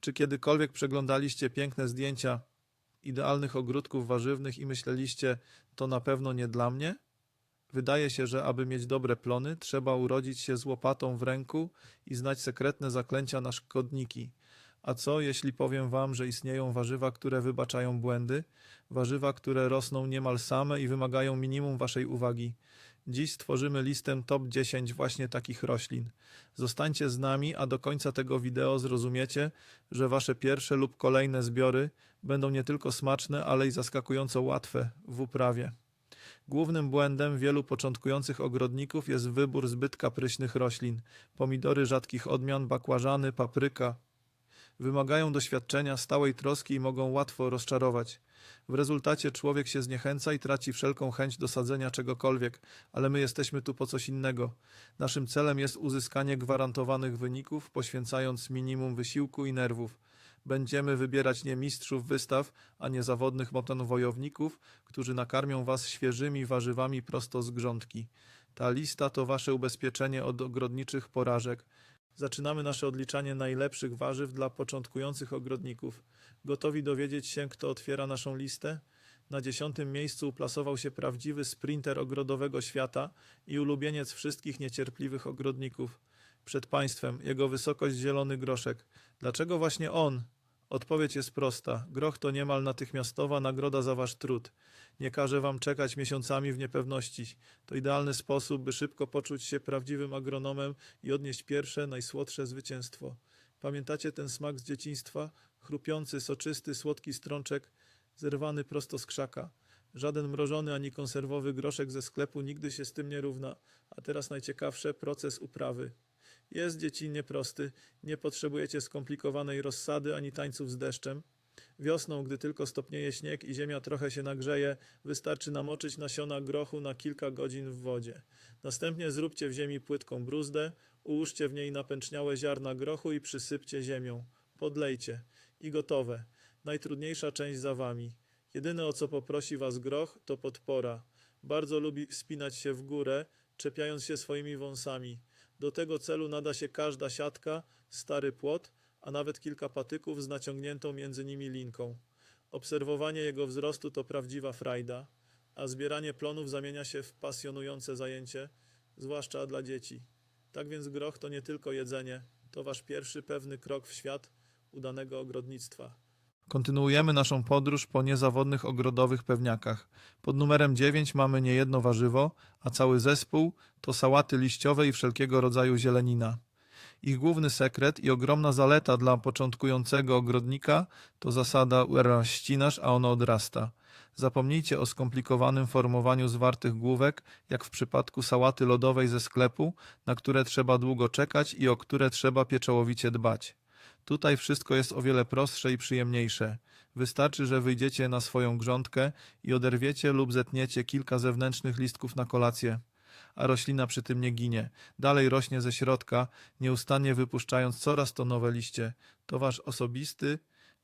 Czy kiedykolwiek przeglądaliście piękne zdjęcia idealnych ogródków warzywnych i myśleliście, to na pewno nie dla mnie? Wydaje się, że aby mieć dobre plony, trzeba urodzić się z łopatą w ręku i znać sekretne zaklęcia na szkodniki. A co, jeśli powiem wam, że istnieją warzywa, które wybaczają błędy? Warzywa, które rosną niemal same i wymagają minimum waszej uwagi. Dziś stworzymy listę top 10 właśnie takich roślin. Zostańcie z nami, a do końca tego wideo zrozumiecie, że wasze pierwsze lub kolejne zbiory będą nie tylko smaczne, ale i zaskakująco łatwe w uprawie. Głównym błędem wielu początkujących ogrodników jest wybór zbyt kapryśnych roślin. Pomidory rzadkich odmian, bakłażany, papryka. Wymagają doświadczenia, stałej troski i mogą łatwo rozczarować. W rezultacie człowiek się zniechęca i traci wszelką chęć do sadzenia czegokolwiek, ale my jesteśmy tu po coś innego. Naszym celem jest uzyskanie gwarantowanych wyników, poświęcając minimum wysiłku i nerwów. Będziemy wybierać nie mistrzów wystaw, a nie zawodnych motonwojowników, którzy nakarmią was świeżymi warzywami prosto z grządki. Ta lista to wasze ubezpieczenie od ogrodniczych porażek. Zaczynamy nasze odliczanie najlepszych warzyw dla początkujących ogrodników. Gotowi dowiedzieć się, kto otwiera naszą listę? Na dziesiątym miejscu uplasował się prawdziwy sprinter ogrodowego świata i ulubieniec wszystkich niecierpliwych ogrodników. Przed państwem jego wysokość zielony groszek. Dlaczego właśnie on? Odpowiedź jest prosta. Groch to niemal natychmiastowa nagroda za wasz trud. Nie każe wam czekać miesiącami w niepewności. To idealny sposób, by szybko poczuć się prawdziwym agronomem i odnieść pierwsze, najsłodsze zwycięstwo. Pamiętacie ten smak z dzieciństwa? Chrupiący, soczysty, słodki strączek, zerwany prosto z krzaka. Żaden mrożony ani konserwowy groszek ze sklepu nigdy się z tym nie równa. A teraz najciekawsze proces uprawy. Jest dziecinnie prosty, nie potrzebujecie skomplikowanej rozsady ani tańców z deszczem. Wiosną, gdy tylko stopnieje śnieg i ziemia trochę się nagrzeje, wystarczy namoczyć nasiona grochu na kilka godzin w wodzie. Następnie zróbcie w ziemi płytką bruzdę, ułóżcie w niej napęczniałe ziarna grochu i przysypcie ziemią. Podlejcie. I gotowe. Najtrudniejsza część za wami. Jedyne o co poprosi was groch to podpora. Bardzo lubi wspinać się w górę, czepiając się swoimi wąsami. Do tego celu nada się każda siatka, stary płot, a nawet kilka patyków z naciągniętą między nimi linką. Obserwowanie jego wzrostu to prawdziwa frajda, a zbieranie plonów zamienia się w pasjonujące zajęcie, zwłaszcza dla dzieci. Tak więc groch to nie tylko jedzenie, to wasz pierwszy pewny krok w świat udanego ogrodnictwa. Kontynuujemy naszą podróż po niezawodnych ogrodowych pewniakach. Pod numerem 9 mamy niejedno warzywo, a cały zespół to sałaty liściowe i wszelkiego rodzaju zielenina. Ich główny sekret i ogromna zaleta dla początkującego ogrodnika to zasada ścinasz, a ono odrasta. Zapomnijcie o skomplikowanym formowaniu zwartych główek, jak w przypadku sałaty lodowej ze sklepu, na które trzeba długo czekać i o które trzeba pieczołowicie dbać. Tutaj wszystko jest o wiele prostsze i przyjemniejsze. Wystarczy, że wyjdziecie na swoją grządkę i oderwiecie lub zetniecie kilka zewnętrznych listków na kolację. A roślina przy tym nie ginie. Dalej rośnie ze środka, nieustannie wypuszczając coraz to nowe liście. To wasz osobisty,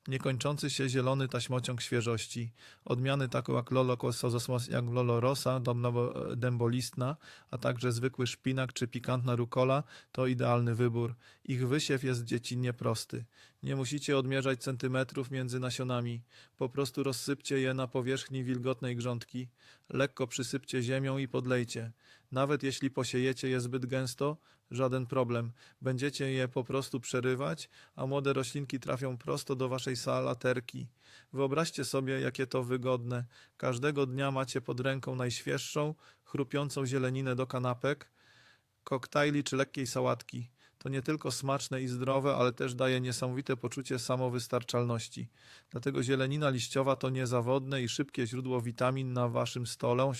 niekończący się zielony taśmociąg świeżości. Odmiany takie jak Lolo Kosozosmos, jak Lolo Rosa, domnowo e, dębolistna, a także zwykły szpinak czy pikantna rukola to idealny wybór. Ich wysiew jest dziecinnie prosty. Nie musicie odmierzać centymetrów między nasionami. Po prostu rozsypcie je na powierzchni wilgotnej grządki. Lekko przysypcie ziemią i podlejcie. Nawet jeśli posiejecie je zbyt gęsto, żaden problem. Będziecie je po prostu przerywać, a młode roślinki trafią prosto do waszej salaterki. Wyobraźcie sobie, jakie to wygodne. Każdego dnia macie pod ręką najświeższą, chrupiącą zieleninę do kanapek, koktajli czy lekkiej sałatki. To nie tylko smaczne i zdrowe, ale też daje niesamowite poczucie samowystarczalności. Dlatego zielenina liściowa to niezawodne i szybkie źródło witamin na waszym stole.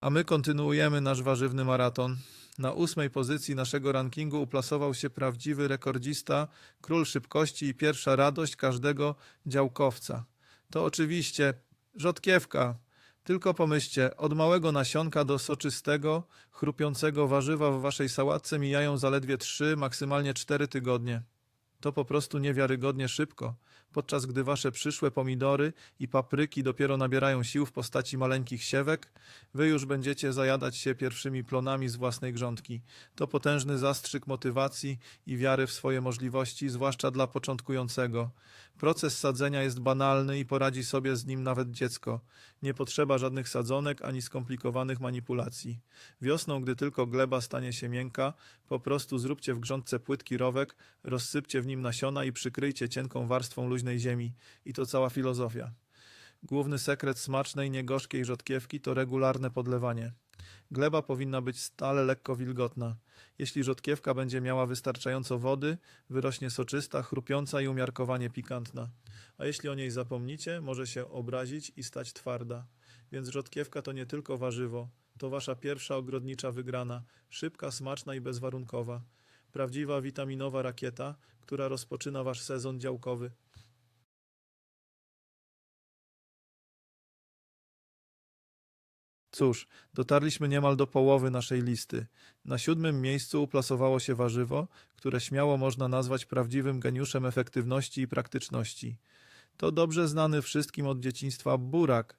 A my kontynuujemy nasz warzywny maraton. Na ósmej pozycji naszego rankingu uplasował się prawdziwy rekordzista, król szybkości i pierwsza radość każdego działkowca. To oczywiście rzodkiewka. Tylko pomyślcie, od małego nasionka do soczystego, chrupiącego warzywa w waszej sałatce mijają zaledwie 3, maksymalnie 4 tygodnie. To po prostu niewiarygodnie szybko, podczas gdy wasze przyszłe pomidory i papryki dopiero nabierają sił w postaci maleńkich siewek, wy już będziecie zajadać się pierwszymi plonami z własnej grządki. To potężny zastrzyk motywacji i wiary w swoje możliwości, zwłaszcza dla początkującego. Proces sadzenia jest banalny i poradzi sobie z nim nawet dziecko. Nie potrzeba żadnych sadzonek ani skomplikowanych manipulacji. Wiosną, gdy tylko gleba stanie się miękka, po prostu zróbcie w grządce płytki rowek, rozsypcie w nim nasiona i przykryjcie cienką warstwą luźnej ziemi. I to cała filozofia. Główny sekret smacznej, niegorzkiej rzodkiewki to regularne podlewanie. Gleba powinna być stale lekko wilgotna. Jeśli rzodkiewka będzie miała wystarczająco wody, wyrośnie soczysta, chrupiąca i umiarkowanie pikantna. A jeśli o niej zapomnicie, może się obrazić i stać twarda. Więc rzodkiewka to nie tylko warzywo, to wasza pierwsza ogrodnicza wygrana, szybka, smaczna i bezwarunkowa. Prawdziwa witaminowa rakieta, która rozpoczyna wasz sezon działkowy. Cóż, dotarliśmy niemal do połowy naszej listy. Na siódmym miejscu uplasowało się warzywo, które śmiało można nazwać prawdziwym geniuszem efektywności i praktyczności. To dobrze znany wszystkim od dzieciństwa burak.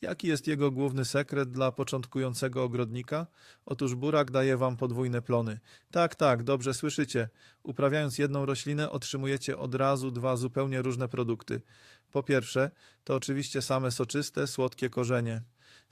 Jaki jest jego główny sekret dla początkującego ogrodnika? Otóż burak daje wam podwójne plony. Tak, tak, dobrze słyszycie. Uprawiając jedną roślinę, otrzymujecie od razu dwa zupełnie różne produkty. Po pierwsze, to oczywiście same soczyste, słodkie korzenie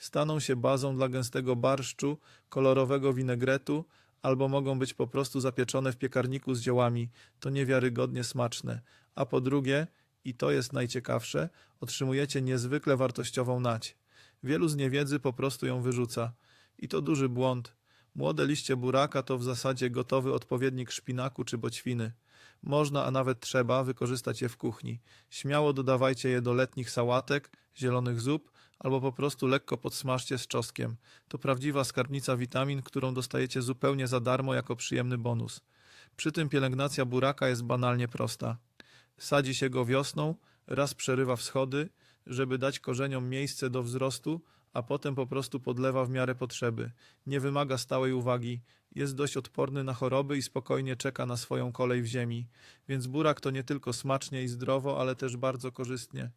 staną się bazą dla gęstego barszczu, kolorowego winegretu, albo mogą być po prostu zapieczone w piekarniku z ziołami. To niewiarygodnie smaczne. A po drugie, i to jest najciekawsze, otrzymujecie niezwykle wartościową nać. Wielu z niewiedzy po prostu ją wyrzuca. I to duży błąd. Młode liście buraka to w zasadzie gotowy odpowiednik szpinaku czy boćwiny. Można, a nawet trzeba wykorzystać je w kuchni. Śmiało dodawajcie je do letnich sałatek, zielonych zup, albo po prostu lekko podsmażcie z czosnkiem. To prawdziwa skarbnica witamin, którą dostajecie zupełnie za darmo jako przyjemny bonus. Przy tym pielęgnacja buraka jest banalnie prosta. Sadzi się go wiosną, raz przerywa wschody, żeby dać korzeniom miejsce do wzrostu, a potem po prostu podlewa w miarę potrzeby. Nie wymaga stałej uwagi, jest dość odporny na choroby i spokojnie czeka na swoją kolej w ziemi. Więc burak to nie tylko smacznie i zdrowo, ale też bardzo korzystnie.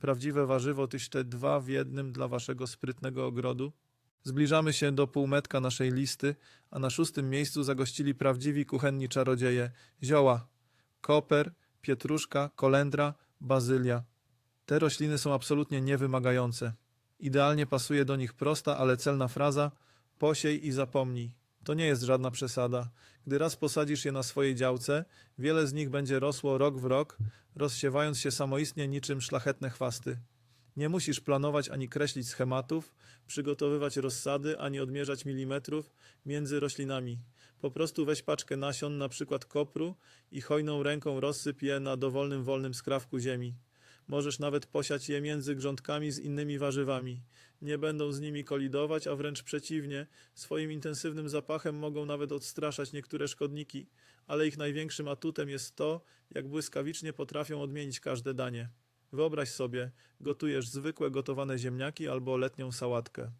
Prawdziwe warzywo tyś te dwa w jednym dla waszego sprytnego ogrodu. Zbliżamy się do półmetka naszej listy, a na szóstym miejscu zagościli prawdziwi kuchenni czarodzieje. Zioła, koper, pietruszka, kolendra, bazylia. Te rośliny są absolutnie niewymagające. Idealnie pasuje do nich prosta, ale celna fraza posiej i zapomnij. To nie jest żadna przesada. Gdy raz posadzisz je na swojej działce, wiele z nich będzie rosło rok w rok, rozsiewając się samoistnie niczym szlachetne chwasty. Nie musisz planować ani kreślić schematów, przygotowywać rozsady, ani odmierzać milimetrów między roślinami. Po prostu weź paczkę nasion, na przykład kopru i hojną ręką rozsyp je na dowolnym wolnym skrawku ziemi. Możesz nawet posiać je między grządkami z innymi warzywami. Nie będą z nimi kolidować, a wręcz przeciwnie, swoim intensywnym zapachem mogą nawet odstraszać niektóre szkodniki, ale ich największym atutem jest to, jak błyskawicznie potrafią odmienić każde danie. Wyobraź sobie, gotujesz zwykłe gotowane ziemniaki albo letnią sałatkę.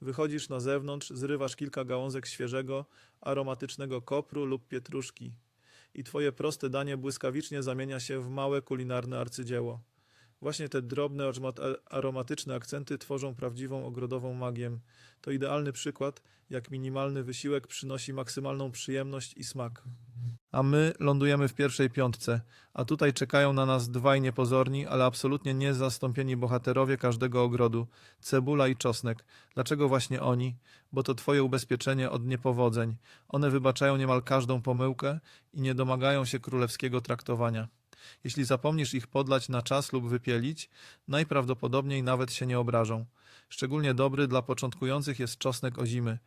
Wychodzisz na zewnątrz, zrywasz kilka gałązek świeżego, aromatycznego kopru lub pietruszki. I twoje proste danie błyskawicznie zamienia się w małe kulinarne arcydzieło. Właśnie te drobne, aromat- aromatyczne akcenty tworzą prawdziwą ogrodową magię. To idealny przykład, jak minimalny wysiłek przynosi maksymalną przyjemność i smak. A my lądujemy w pierwszej piątce, a tutaj czekają na nas dwaj niepozorni, ale absolutnie niezastąpieni bohaterowie każdego ogrodu cebula i czosnek. Dlaczego właśnie oni? Bo to twoje ubezpieczenie od niepowodzeń. One wybaczają niemal każdą pomyłkę i nie domagają się królewskiego traktowania. Jeśli zapomnisz ich podlać na czas lub wypielić, najprawdopodobniej nawet się nie obrażą. Szczególnie dobry dla początkujących jest czosnek ozimy.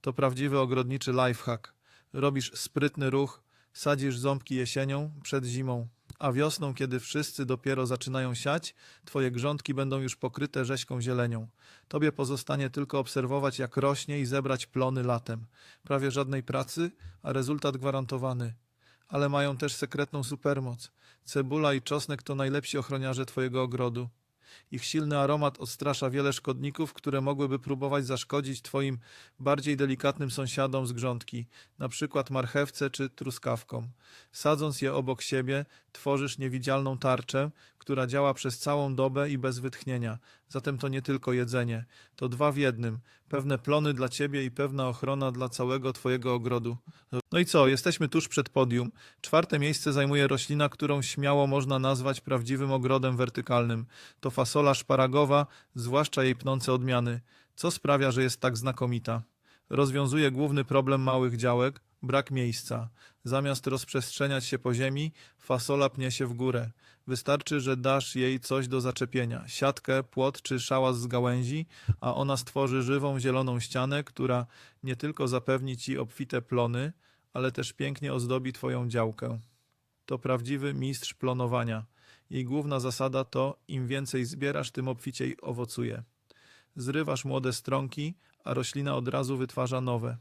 To prawdziwy ogrodniczy lifehack. Robisz sprytny ruch, sadzisz ząbki jesienią, przed zimą, a wiosną, kiedy wszyscy dopiero zaczynają siać, twoje grządki będą już pokryte rześką zielenią. Tobie pozostanie tylko obserwować, jak rośnie i zebrać plony latem. Prawie żadnej pracy, a rezultat gwarantowany. Ale mają też sekretną supermoc. Cebula i czosnek to najlepsi ochroniarze twojego ogrodu. Ich silny aromat odstrasza wiele szkodników, które mogłyby próbować zaszkodzić Twoim bardziej delikatnym sąsiadom z grządki, na przykład marchewce czy truskawkom. Sadząc je obok siebie, tworzysz niewidzialną tarczę, która działa przez całą dobę i bez wytchnienia. Zatem to nie tylko jedzenie, to dwa w jednym. Pewne plony dla ciebie i pewna ochrona dla całego twojego ogrodu. No i co, jesteśmy tuż przed podium. Czwarte miejsce zajmuje roślina, którą śmiało można nazwać prawdziwym ogrodem wertykalnym. To fasola szparagowa, zwłaszcza jej pnące odmiany. Co sprawia, że jest tak znakomita? Rozwiązuje główny problem małych działek brak miejsca. Zamiast rozprzestrzeniać się po ziemi, fasola pnie się w górę. Wystarczy, że dasz jej coś do zaczepienia siatkę, płot czy szałas z gałęzi, a ona stworzy żywą zieloną ścianę, która nie tylko zapewni ci obfite plony, ale też pięknie ozdobi twoją działkę. To prawdziwy mistrz plonowania. Jej główna zasada to im więcej zbierasz, tym obficiej owocuje. Zrywasz młode stronki, a roślina od razu wytwarza nowe.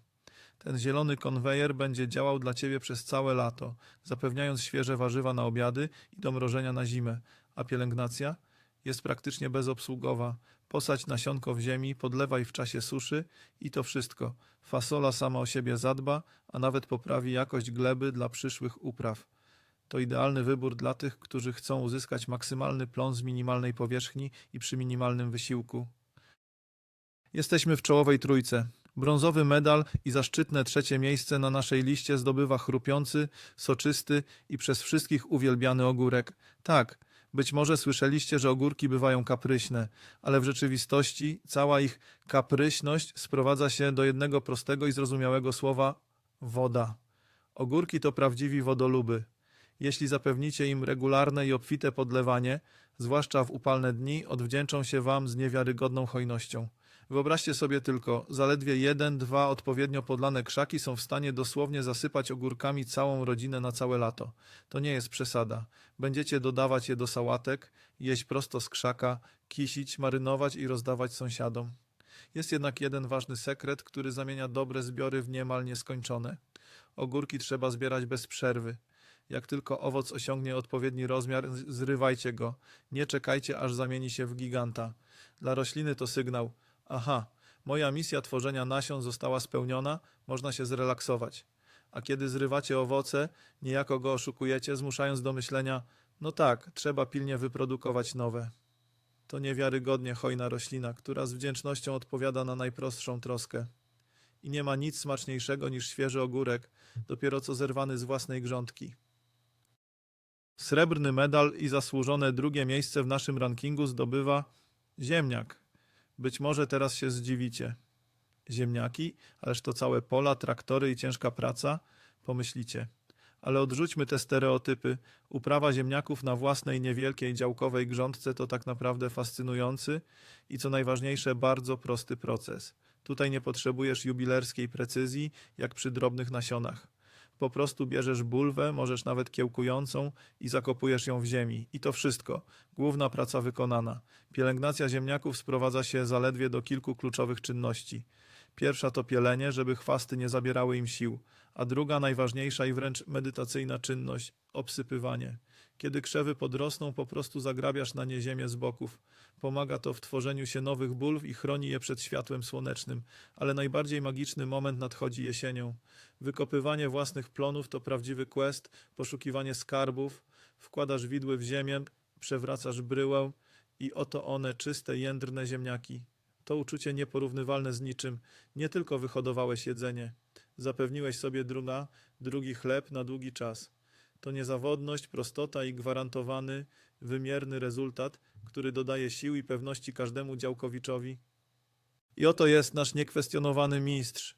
Ten zielony konwejer będzie działał dla Ciebie przez całe lato, zapewniając świeże warzywa na obiady i do mrożenia na zimę, a pielęgnacja jest praktycznie bezobsługowa. Posadź nasionko w ziemi, podlewaj w czasie suszy i to wszystko. Fasola sama o siebie zadba, a nawet poprawi jakość gleby dla przyszłych upraw. To idealny wybór dla tych, którzy chcą uzyskać maksymalny plon z minimalnej powierzchni i przy minimalnym wysiłku. Jesteśmy w czołowej trójce. Brązowy medal i zaszczytne trzecie miejsce na naszej liście zdobywa chrupiący, soczysty i przez wszystkich uwielbiany ogórek. Tak, być może słyszeliście, że ogórki bywają kapryśne, ale w rzeczywistości cała ich kapryśność sprowadza się do jednego prostego i zrozumiałego słowa woda. Ogórki to prawdziwi wodoluby. Jeśli zapewnicie im regularne i obfite podlewanie, zwłaszcza w upalne dni, odwdzięczą się wam z niewiarygodną hojnością. Wyobraźcie sobie tylko, zaledwie jeden, dwa odpowiednio podlane krzaki są w stanie dosłownie zasypać ogórkami całą rodzinę na całe lato. To nie jest przesada. Będziecie dodawać je do sałatek, jeść prosto z krzaka, kisić, marynować i rozdawać sąsiadom. Jest jednak jeden ważny sekret, który zamienia dobre zbiory w niemal nieskończone. Ogórki trzeba zbierać bez przerwy. Jak tylko owoc osiągnie odpowiedni rozmiar, zrywajcie go. Nie czekajcie, aż zamieni się w giganta. Dla rośliny to sygnał – Aha, moja misja tworzenia nasion została spełniona, można się zrelaksować. A kiedy zrywacie owoce, niejako go oszukujecie, zmuszając do myślenia, no tak, trzeba pilnie wyprodukować nowe. To niewiarygodnie hojna roślina, która z wdzięcznością odpowiada na najprostszą troskę. I nie ma nic smaczniejszego niż świeży ogórek, dopiero co zerwany z własnej grządki. Srebrny medal i zasłużone drugie miejsce w naszym rankingu zdobywa ziemniak. Być może teraz się zdziwicie. Ziemniaki, ależ to całe pola, traktory i ciężka praca? Pomyślicie. Ale odrzućmy te stereotypy. Uprawa ziemniaków na własnej niewielkiej działkowej grządce to tak naprawdę fascynujący i co najważniejsze bardzo prosty proces. Tutaj nie potrzebujesz jubilerskiej precyzji, jak przy drobnych nasionach. Po prostu bierzesz bulwę, możesz nawet kiełkującą i zakopujesz ją w ziemi. I to wszystko. Główna praca wykonana. Pielęgnacja ziemniaków sprowadza się zaledwie do kilku kluczowych czynności. Pierwsza to pielenie, żeby chwasty nie zabierały im sił, a druga, najważniejsza i wręcz medytacyjna czynność obsypywanie. Kiedy krzewy podrosną, po prostu zagrabiasz na nie ziemię z boków. Pomaga to w tworzeniu się nowych bulw i chroni je przed światłem słonecznym, ale najbardziej magiczny moment nadchodzi jesienią. Wykopywanie własnych plonów to prawdziwy quest, poszukiwanie skarbów, wkładasz widły w ziemię, przewracasz bryłę i oto one, czyste, jędrne ziemniaki. To uczucie nieporównywalne z niczym. Nie tylko wyhodowałeś jedzenie, zapewniłeś sobie druga, drugi chleb na długi czas. To niezawodność, prostota i gwarantowany, wymierny rezultat, który dodaje sił i pewności każdemu działkowiczowi. I oto jest nasz niekwestionowany mistrz.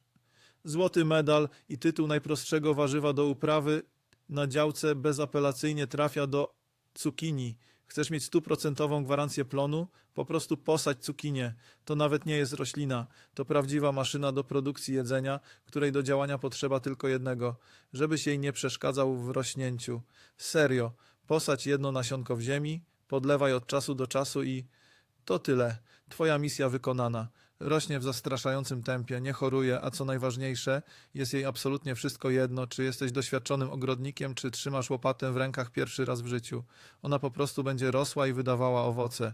Złoty medal i tytuł najprostszego warzywa do uprawy na działce bezapelacyjnie trafia do cukinii. Chcesz mieć stuprocentową gwarancję plonu? Po prostu posadź cukinię. To nawet nie jest roślina. To prawdziwa maszyna do produkcji jedzenia, której do działania potrzeba tylko jednego, żebyś jej nie przeszkadzał w rośnięciu. Serio, posadź jedno nasionko w ziemi, podlewaj od czasu do czasu i to tyle. Twoja misja wykonana. Rośnie w zastraszającym tempie, nie choruje, a co najważniejsze, jest jej absolutnie wszystko jedno, czy jesteś doświadczonym ogrodnikiem, czy trzymasz łopatę w rękach pierwszy raz w życiu. Ona po prostu będzie rosła i wydawała owoce.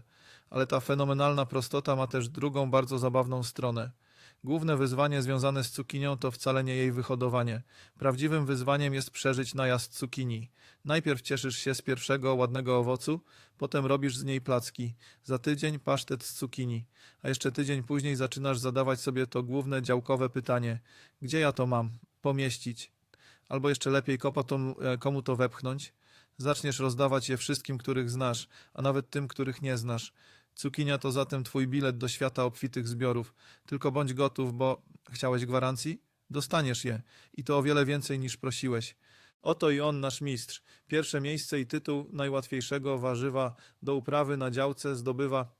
Ale ta fenomenalna prostota ma też drugą bardzo zabawną stronę. Główne wyzwanie związane z cukinią to wcale nie jej wyhodowanie. Prawdziwym wyzwaniem jest przeżyć najazd cukinii. Najpierw cieszysz się z pierwszego ładnego owocu, potem robisz z niej placki. Za tydzień pasztet z cukinii. A jeszcze tydzień później zaczynasz zadawać sobie to główne działkowe pytanie: gdzie ja to mam pomieścić? Albo jeszcze lepiej, e, komu to wepchnąć? Zaczniesz rozdawać je wszystkim, których znasz, a nawet tym, których nie znasz. Cukinia to zatem twój bilet do świata obfitych zbiorów. Tylko bądź gotów, bo chciałeś gwarancji? Dostaniesz je. I to o wiele więcej niż prosiłeś. Oto i on, nasz mistrz. Pierwsze miejsce i tytuł najłatwiejszego warzywa do uprawy na działce zdobywa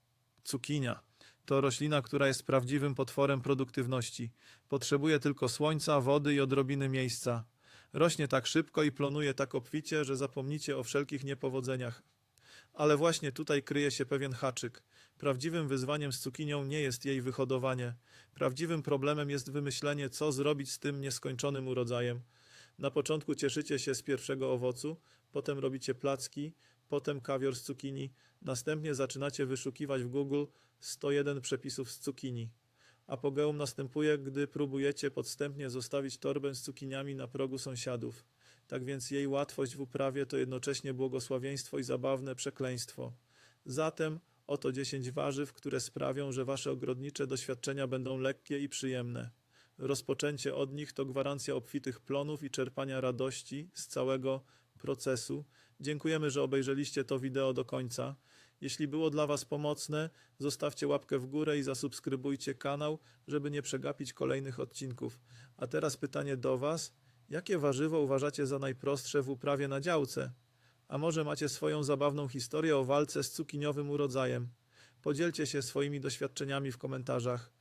cukinia. To roślina, która jest prawdziwym potworem produktywności. Potrzebuje tylko słońca, wody i odrobiny miejsca. Rośnie tak szybko i plonuje tak obficie, że zapomnicie o wszelkich niepowodzeniach. Ale właśnie tutaj kryje się pewien haczyk. Prawdziwym wyzwaniem z cukinią nie jest jej wyhodowanie. Prawdziwym problemem jest wymyślenie, co zrobić z tym nieskończonym urodzajem. Na początku cieszycie się z pierwszego owocu, potem robicie placki, potem kawior z cukinii, następnie zaczynacie wyszukiwać w Google 101 przepisów z cukinii. Apogeum następuje, gdy próbujecie podstępnie zostawić torbę z cukiniami na progu sąsiadów. Tak więc jej łatwość w uprawie to jednocześnie błogosławieństwo i zabawne przekleństwo. Zatem oto 10 warzyw, które sprawią, że wasze ogrodnicze doświadczenia będą lekkie i przyjemne. Rozpoczęcie od nich to gwarancja obfitych plonów i czerpania radości z całego procesu. Dziękujemy, że obejrzeliście to wideo do końca. Jeśli było dla Was pomocne, zostawcie łapkę w górę i zasubskrybujcie kanał, żeby nie przegapić kolejnych odcinków. A teraz pytanie do Was. Jakie warzywo uważacie za najprostsze w uprawie na działce? A może macie swoją zabawną historię o walce z cukiniowym urodzajem? Podzielcie się swoimi doświadczeniami w komentarzach.